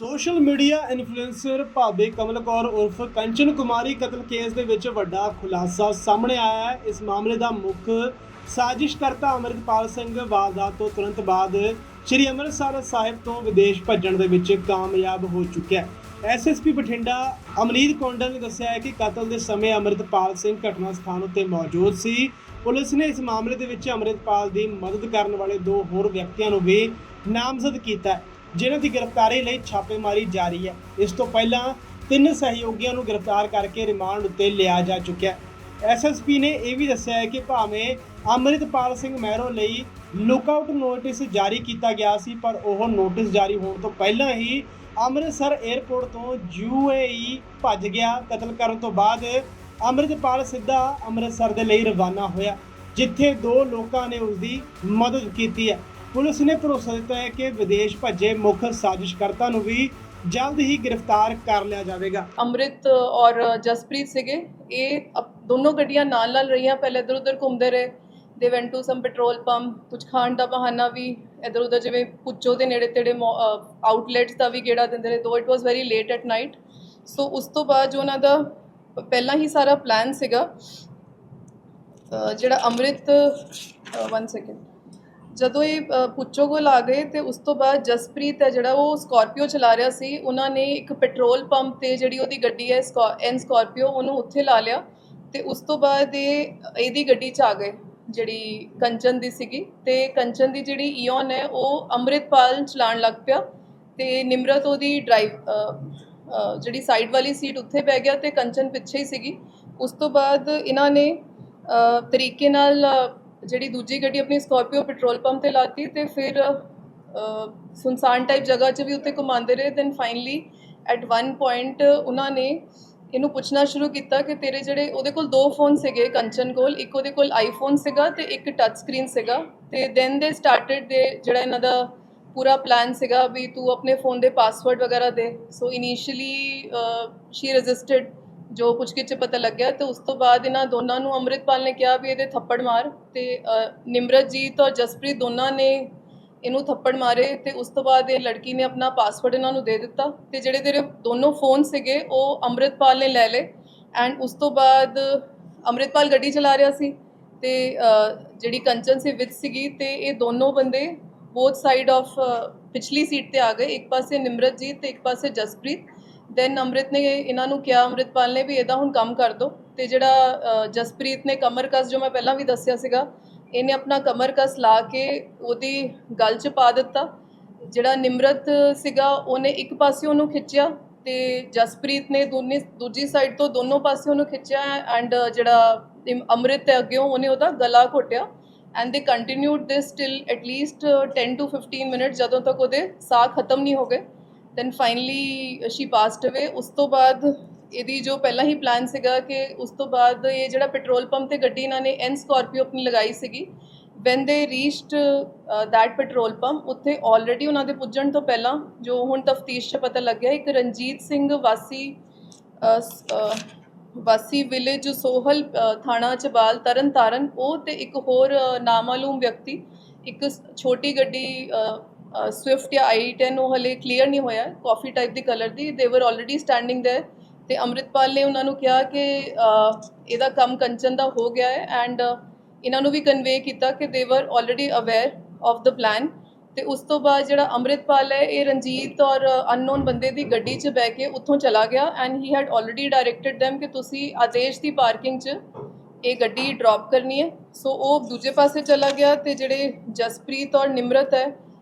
Social media influencer ਭਾਬੇ ਕਮਲ ਕੌਰ ਉਰਫ ਕੰਚਨ ਕੁਮਾਰੀ ਕਤਲ ਕੇਸ ਦੇ ਵਿੱਚ ਵੱਡਾ ਖੁਲਾਸਾ ਸਾਹਮਣੇ ਆਇਆ ਹੈ। ਇਸ ਮਾਮਲੇ ਦਾ ਮੁੱਖ ਸਾਜ਼ਿਸ਼ਕਰਤਾ ਅਮਰਿਤਪਾਲ ਸਿੰਘ ਵਾਰਦਾਤ ਤੋਂ ਤੁਰੰਤ ਬਾਅਦ ਸ੍ਰੀ ਅੰਮ੍ਰਿਤਸਰ ਸਾਹਿਬ ਤੋਂ ਵਿਦੇਸ਼ ਭੱਜਣ ਦੇ ਵਿੱਚ ਕਾਮਯਾਬ ਹੋ ਚੁੱਕਿਆ ਹੈ। ਐਸਐਸਪੀ ਬਠਿੰਡਾ ਅਮਨੀਤ ਕੌਂਡਲ ਨੇ ਦੱਸਿਆ ਹੈ ਕਿ ਕਤਲ ਦੇ ਸਮੇਂ ਅਮਰਿਤਪਾਲ ਸਿੰਘ ਘਟਨਾ ਸਥਾਨ ਉੱਤੇ ਮੌਜੂਦ ਸੀ। ਪੁਲਿਸ ਨੇ ਇਸ ਮਾਮਲੇ ਦੇ ਵਿੱਚ ਅਮਰਿਤਪਾਲ ਦੀ ਮਦਦ ਕਰਨ ਵਾਲੇ ਦੋ ਹੋਰ ਵਿਅਕਤੀਆਂ ਨੂੰ ਵੀ ਨਾਮਜ਼ਦ ਕੀਤਾ ਹੈ। ਜਿਨ੍ਹਾਂ ਦੀ ਗ੍ਰਿਫਤਾਰੀ ਲਈ ਛਾਪੇਮਾਰੀ ਜਾਰੀ ਹੈ। ਇਸ ਤੋਂ ਪਹਿਲਾਂ ਤਿੰਨ ਸਹਿਯੋਗੀਆਂ ਨੂੰ ਗ੍ਰਿਫਤਾਰ ਕਰਕੇ ਰਿਮਾਂਡ ਉੱਤੇ ਲਿਆ ਜਾ ਚੁੱਕਿਆ ਹੈ। ਐਸਐਸਪੀ ਨੇ ਇਹ ਵੀ ਦੱਸਿਆ ਹੈ ਕਿ ਭਾਵੇਂ ਅੰਮ੍ਰਿਤਪਾਲ ਸਿੰਘ ਮਹਿਰੋ ਲਈ ਲੁੱਕਆਊਟ ਨੋਟਿਸ ਜਾਰੀ ਕੀਤਾ ਗਿਆ ਸੀ, ਪਰ ਉਹ ਨੋਟਿਸ ਜਾਰੀ ਹੋਣ ਤੋਂ ਪਹਿਲਾਂ ਹੀ ਅੰਮ੍ਰਿਤਸਰ 에ਅਰਪੋਰਟ ਤੋਂ ਯੂਏਈ ਭੱਜ ਗਿਆ। ਕਤਲ ਕਰਨ ਤੋਂ ਬਾਅਦ ਅੰਮ੍ਰਿਤਪਾਲ ਸਿੱਧਾ ਅੰਮ੍ਰਿਤਸਰ ਦੇ ਲਈ ਰਵਾਨਾ ਹੋਇਆ, ਜਿੱਥੇ ਦੋ ਲੋਕਾਂ ਨੇ ਉਸ ਦੀ ਮਦਦ ਕੀਤੀ ਹੈ। ਪੁਲਿਸ ਨੇ ਭਰੋਸਾ ਦਿੱਤਾ ਹੈ ਕਿ ਵਿਦੇਸ਼ ਭੱਜੇ ਮੁੱਖ ਸਾਜ਼ਿਸ਼ਕਰਤਾ ਨੂੰ ਵੀ ਜਲਦ ਹੀ ਗ੍ਰਿਫਤਾਰ ਕਰ ਲਿਆ ਜਾਵੇਗਾ। ਅੰਮ੍ਰਿਤ ਔਰ ਜਸਪ੍ਰੀਤ ਸੀਗੇ। ਇਹ ਦੋਨੋਂ ਗੱਡੀਆਂ ਨਾਲ ਨਾਲ ਰਹੀਆਂ, ਪਹਿਲੇ ਇੱਧਰ ਉੱਧਰ ਘੁੰਮਦੇ ਰਹੇ। They went to some petrol pump ਕੁਝ ਖਾਣ ਦਾ ਬਹਾਨਾ ਵੀ ਇੱਧਰ ਉੱਧਰ, ਜਿਵੇਂ ਪੁੱਚੋ ਦੇ ਨੇੜੇ ਤੇੜੇ ਆਊਟਲੈਟਸ ਦਾ ਵੀ ਗੇੜਾ ਦਿੰਦੇ ਰਹੇ though it was very late at night so ਉਸ ਤੋਂ ਬਾਅਦ ਜੋ ਉਹਨਾਂ ਦਾ ਪਹਿਲਾਂ ਹੀ ਸਾਰਾ ਪਲਾਨ ਸੀਗਾ ਜਿਹੜਾ ਅੰਮ੍ਰਿਤ ਵਨ ਸੈਕਿੰਡ ਜਦੋਂ ਇਹ ਪੁੱਛੋ ਕੋਲ ਆ ਗਏ ਤੇ ਉਸ ਤੋਂ ਬਾਅਦ ਜਸਪ੍ਰੀਤ ਹੈ ਜਿਹੜਾ ਉਹ ਸਕਾਰਪੀਓ ਚਲਾ ਰਿਹਾ ਸੀ, ਉਹਨਾਂ ਨੇ ਇੱਕ ਪੈਟਰੋਲ ਪੰਪ ਤੇ ਜਿਹੜੀ ਉਹਦੀ ਗੱਡੀ ਹੈ ਐਨ ਸਕਾਰਪੀਓ ਉਹਨੂੰ ਉੱਥੇ ਲਾ ਲਿਆ ਤੇ ਉਸ ਤੋਂ ਬਾਅਦ ਇਹ, ਇਹਦੀ ਗੱਡੀ 'ਚ ਆ ਗਏ, ਜਿਹੜੀ ਕੰਚਨ ਦੀ ਸੀਗੀ ਤੇ ਕੰਚਨ ਦੀ ਜਿਹੜੀ ਈਓਨ ਹੈ ਉਹ ਅੰਮ੍ਰਿਤਪਾਲ ਚਲਾਉਣ ਲੱਗ ਪਿਆ ਤੇ ਨਿਮਰਤ ਉਹਦੀ ਡਰਾਈਵ ਜਿਹੜੀ ਸਾਈਡ ਵਾਲੀ ਸੀਟ ਉੱਥੇ ਪੈ ਗਿਆ ਤੇ ਕੰਚਨ ਪਿੱਛੇ ਹੀ ਸੀਗੀ। ਉਸ ਤੋਂ ਬਾਅਦ ਇਹਨਾਂ ਨੇ ਤਰੀਕੇ ਨਾਲ ਜਿਹੜੀ ਦੂਜੀ ਗੱਡੀ ਆਪਣੀ ਸਕਾਰਪੀਓ ਪੈਟਰੋਲ ਪੰਪ ਤੇ ਲਾਤੀ ਤੇ ਫਿਰ ਸੁਨਸਾਨ ਟਾਈਪ ਜਗ੍ਹਾ 'ਚ ਵੀ ਉੱਥੇ ਘੁਮਾਉਂਦੇ ਰਹੇ। Then finally at one point ਉਹਨਾਂ ਨੇ ਇਹਨੂੰ ਪੁੱਛਣਾ ਸ਼ੁਰੂ ਕੀਤਾ ਕਿ ਤੇਰੇ ਜਿਹੜੇ ਉਹਦੇ ਕੋਲ ਦੋ ਫੋਨ ਸੀਗੇ ਕੰਚਨ ਕੋਲ, ਇੱਕ ਉਹਦੇ ਕੋਲ ਆਈਫੋਨ ਸੀਗਾ ਤੇ ਇੱਕ ਟੱਚ ਸਕਰੀਨ ਸੀਗਾ। ਤੇ ਦੈਨ ਦੇ ਸਟਾਰਟਡ ਦੇ ਜਿਹੜਾ ਇਹਨਾਂ ਦਾ ਪੂਰਾ ਪਲਾਨ ਸੀਗਾ ਵੀ ਤੂੰ ਆਪਣੇ ਫੋਨ ਦੇ ਪਾਸਵਰਡ ਵਗੈਰਾ ਦੇ। ਸੋ ਇਨੀਸ਼ੀਅਲੀ ਸ਼ੀ ਰੈਜ਼ਿਸਟਡ ਜੋ ਕੁਝ ਕਿਚ ਪਤਾ ਲੱਗਿਆ ਤੇ ਉਸ ਤੋਂ ਬਾਅਦ ਇਹਨਾਂ ਦੋਨਾਂ ਨੂੰ ਅੰਮ੍ਰਿਤਪਾਲ ਨੇ ਕਿਹਾ ਵੀ ਇਹਦੇ ਥੱਪੜ ਮਾਰ ਤੇ ਨਿਮਰਤਜੀਤ ਔਰ ਜਸਪ੍ਰੀਤ ਦੋਨਾਂ ਨੇ ਇਹਨੂੰ ਥੱਪੜ ਮਾਰੇ ਤੇ ਉਸ ਤੋਂ ਬਾਅਦ ਇਹ ਲੜਕੀ ਨੇ ਆਪਣਾ ਪਾਸਵਰਡ ਇਹਨਾਂ ਨੂੰ ਦੇ ਦਿੱਤਾ ਤੇ ਜਿਹੜੇ ਤੇਰੇ ਦੋਨੋਂ ਫੋਨ ਸੀਗੇ ਉਹ ਅੰਮ੍ਰਿਤਪਾਲ ਨੇ ਲੈ ਲਏ ਐਂਡ ਉਸ ਤੋਂ ਬਾਅਦ ਅੰਮ੍ਰਿਤਪਾਲ ਗੱਡੀ ਚਲਾ ਰਿਹਾ ਸੀ ਤੇ ਜਿਹੜੀ ਕੰਚਨ ਸੀ ਵਿੱਚ ਸੀਗੀ ਤੇ ਇਹ ਦੋਨੋਂ ਬੰਦੇ ਬੋਥ ਸਾਈਡ ਆਫ ਪਿਛਲੀ ਸੀਟ ਤੇ ਆ ਗਏ, ਇੱਕ ਪਾਸੇ ਨਿਮਰਤਜੀਤ ਤੇ ਇੱਕ ਪਾਸੇ ਜਸਪ੍ਰੀਤ। ਦੈਨ ਅੰਮ੍ਰਿਤ ਨੇ ਇਹਨਾਂ ਨੂੰ ਕਿਹਾ ਅੰਮ੍ਰਿਤਪਾਲ ਨੇ ਵੀ ਇਹਦਾ ਹੁਣ ਕੰਮ ਕਰ ਦੋ। ਤੇ ਜਿਹੜਾ ਜਸਪ੍ਰੀਤ ਨੇ ਕਮਰ ਕਸ, ਜੋ ਮੈਂ ਪਹਿਲਾਂ ਵੀ ਦੱਸਿਆ ਸੀਗਾ, ਇਹਨੇ ਆਪਣਾ ਕਮਰ ਕਸ ਲਾ ਕੇ ਉਹਦੀ ਗੱਲ 'ਚ ਪਾ ਦਿੱਤਾ। ਜਿਹੜਾ ਨਿਮਰਤ ਸੀਗਾ, ਉਹਨੇ ਇੱਕ ਪਾਸੇ ਉਹਨੂੰ ਖਿੱਚਿਆ ਤੇ ਜਸਪ੍ਰੀਤ ਨੇ ਦੋਨੇ, ਦੂਜੀ ਸਾਈਡ ਤੋਂ ਦੋਨੋਂ ਪਾਸੇ ਉਹਨੂੰ ਖਿੱਚਿਆ ਐਂਡ ਜਿਹੜਾ ਇਮ- ਅੰਮ੍ਰਿਤ ਹੈ ਅੱਗਿਓਂ ਉਹਨੇ ਉਹਦਾ ਗਲਾ ਘੋਟਿਆ। And they continued this till at least 10 to 15 minute ਜਦੋਂ ਤੱਕ ਉਹਦੇ ਸਾਹ ਖਤਮ ਨਹੀਂ ਹੋ ਗਏ। ਦੈਨ ਫਾਈਨਲੀ ਸ਼ੀ ਪਾਸਡ ਅਵੇ ਉਸ ਤੋਂ ਬਾਅਦ ਇਹਦੀ ਜੋ ਪਹਿਲਾਂ ਹੀ ਪਲਾਨ ਸੀਗਾ ਕਿ ਉਸ ਤੋਂ ਬਾਅਦ ਇਹ ਜਿਹੜਾ ਪੈਟਰੋਲ ਪੰਪ ਤੇ ਗੱਡੀ ਇਹਨਾਂ ਨੇ ਐਨ ਸਕਾਰਪੀਓ ਆਪਣੀ ਲਗਾਈ ਸੀਗੀ when they reached that petrol pump ਉੱਥੇ ਆਲਰੇਡੀ ਉਹਨਾਂ ਦੇ ਪੁੱਜਣ ਤੋਂ ਪਹਿਲਾਂ ਜੋ ਹੁਣ ਤਫਤੀਸ਼ 'ਚ ਪਤਾ ਲੱਗਿਆ ਇੱਕ ਰਣਜੀਤ ਸਿੰਘ ਵਾਸੀ ਵਾਸੀ ਵਿਲੇਜ ਸੋਹਲ ਅ, ਥਾਣਾ ਚਬਾਲ ਤਰਨ ਤਾਰਨ ਉਹ ਤੇ ਇੱਕ ਹੋਰ ਨਾਮਾਲੂਮ ਵਿਅਕਤੀ ਇੱਕ ਛੋਟੀ ਗੱਡੀ ਸਵਿਫਟ ਜਾਂ i10 ਉਹ ਹਲੇ ਕਲੀਅਰ ਨਹੀਂ ਹੋਇਆ। ਕਾਫੀ ਟਾਈਪ ਦੀ ਕਲਰ ਦੀ। ਦੇ ਵਰ ਆਲਰੇਡੀ ਸਟੈਂਡਿੰਗ ਦੇयर ਤੇ ਅੰਮ੍ਰਿਤਪਾਲ ਨੇ ਉਹਨਾਂ ਨੂੰ ਕਿਹਾ ਕਿ ਇਹਦਾ ਕੰਮ ਕੰਚਨ ਦਾ ਹੋ ਗਿਆ ਹੈ ਐਂਡ ਇਹਨਾਂ ਨੂੰ ਵੀ ਕਨਵੇ ਕੀਤਾ ਕਿ they were already aware of the plan ਤੇ ਉਸ ਤੋਂ ਬਾਅਦ ਜਿਹੜਾ ਅੰਮ੍ਰਿਤਪਾਲ ਹੈ, ਇਹ ਰਣਜੀਤ ਔਰ ਅਨਨੋਨ ਬੰਦੇ ਦੀ ਗੱਡੀ 'ਚ ਬਹਿ ਕੇ ਉੱਥੋਂ ਚਲਾ ਗਿਆ and he had already directed them ਕਿ ਤੁਸੀਂ ਆਦੇਸ਼ ਦੀ ਪਾਰਕਿੰਗ 'ਚ ਇਹ ਗੱਡੀ ਡ੍ਰੌਪ ਕਰਨੀ ਹੈ। ਸੋ ਉਹ ਦੂਜੇ ਪਾਸੇ ਚਲਾ ਗਿਆ ਤੇ ਜਿਹੜੇ ਜਸਪ੍ਰੀਤ ਔਰ ਨਿਮਰਤ ਹੈ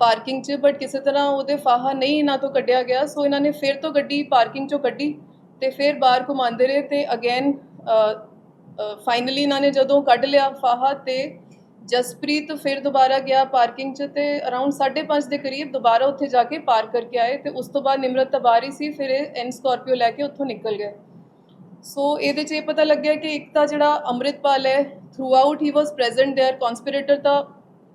ਪਾਰਕਿੰਗ 'ਚ ਬਟ ਕਿਸੇ ਤਰ੍ਹਾਂ ਉਹਦੇ ਫਾਹਾ ਨਹੀਂ ਇਹਨਾਂ ਤੋਂ ਕੱਢਿਆ ਗਿਆ ਸੋ ਇਹਨਾਂ ਨੇ ਫਿਰ ਤੋਂ ਗੱਡੀ ਪਾਰਕਿੰਗ 'ਚੋਂ ਕੱਢੀ ਤੇ ਫਿਰ ਬਾਹਰ ਘੁਮਾਉਂਦੇ ਰਹੇ ਤੇ ਅਗੇਨ ਫਾਈਨਲੀ ਇਹਨਾਂ ਨੇ ਜਦੋਂ ਕੱਢ ਲਿਆ ਫਾਹਾ ਤੇ ਜਸਪ੍ਰੀਤ ਫਿਰ ਦੁਬਾਰਾ ਗਿਆ ਪਾਰਕਿੰਗ 'ਚ ਤੇ ਅਰਾਊਂਡ 5:30 ਦੇ ਕਰੀਬ ਦੁਬਾਰਾ ਉੱਥੇ ਜਾ ਕੇ ਪਾਰਕ ਕਰਕੇ ਆਏ ਤੇ ਉਸ ਤੋਂ ਬਾਅਦ ਨਿਮਰਤ ਤਾਂ ਬਾਹਰ ਹੀ ਸੀ ਫਿਰ ਇਹ ਐਨ ਸਕਾਰਪੀਓ ਲੈ ਕੇ ਉੱਥੋਂ ਨਿਕਲ ਗਏ ਸੋ ਇਹਦੇ 'ਚ ਇਹ ਪਤਾ ਲੱਗਿਆ ਕਿ ਇੱਕ ਤਾਂ ਜਿਹੜਾ ਅੰਮ੍ਰਿਤਪਾਲ ਹੈ throughout he was present there conspirator ਤਾਂ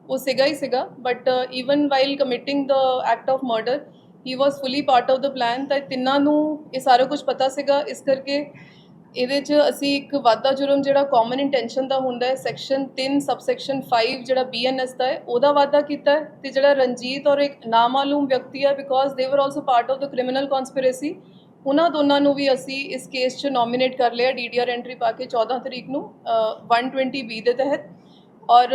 ਉਹ ਸੀਗਾ ਹੀ ਸੀਗਾ but even while committing the act of murder he was fully part of the plan ਤਾਂ ਇਹ ਤਿੰਨਾਂ ਨੂੰ ਇਹ ਸਾਰਾ ਕੁਝ ਪਤਾ ਸੀਗਾ ਇਸ ਕਰਕੇ ਇਹਦੇ 'ਚ ਅਸੀਂ ਇੱਕ ਵਾਧਾ ਜੁਰਮ ਜਿਹੜਾ ਕਾਮਨ ਇੰਟੈਂਸ਼ਨ ਦਾ ਹੁੰਦਾ ਹੈ ਸੈਕਸ਼ਨ 3 ਸਬਸੈਕਸ਼ਨ 5 ਜਿਹੜਾ ਬੀਐਨਐਸ ਦਾ ਹੈ ਉਹਦਾ ਵਾਧਾ ਕੀਤਾ ਹੈ ਤੇ ਜਿਹੜਾ ਰਣਜੀਤ ਔਰ ਇੱਕ ਨਾਮਾਲੂਮ ਵਿਅਕਤੀ ਹੈ because they were also part of the criminal conspiracy ਉਹਨਾਂ ਦੋਨਾਂ ਨੂੰ ਵੀ ਅਸੀਂ ਇਸ ਕੇਸ 'ਚ ਨੋਮੀਨੇਟ ਕਰ ਲਿਆ ਡੀਡੀਆਰ ਐਂਟਰੀ ਪਾ ਕੇ 14 ਤਰੀਕ ਨੂੰ ਅ, 120 ਬੀ ਦੇ ਤਹਿਤ ਔਰ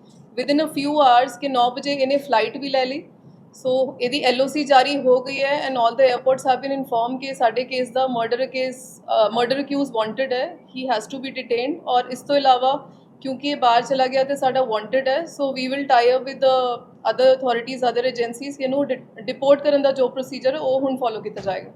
with in a few hours ਕਿ 9 ਵਜੇ ਇਹਨੇ ਫਲਾਈਟ ਵੀ ਲੈ ਲਈ ਸੋ ਇਹਦੀ ਐਲਓਸੀ ਜਾਰੀ ਹੋ ਗਈ ਹੈ and all the airports have been inform ਕਿ ਸਾਡੇ ਕੇਸ ਦਾ murder case murder accused wanted ਹੈ he has to be detained ਔਰ ਇਸ ਤੋਂ ਇਲਾਵਾ ਕਿਉਂਕਿ ਇਹ ਬਾਹਰ ਚਲਾ ਗਿਆ ਤੇ ਸਾਡਾ ਵਾਂਟਡ ਹੈ so we will tie up with other authorities other agencies ਇਹਨੂੰ ਡਿਪੋਰਟ ਕਰਨ ਦਾ ਜੋ ਪ੍ਰੋਸੀਜਰ ਹੈ ਉਹ ਹੁਣ ਫੋਲੋ ਕੀਤਾ ਜਾਏਗਾ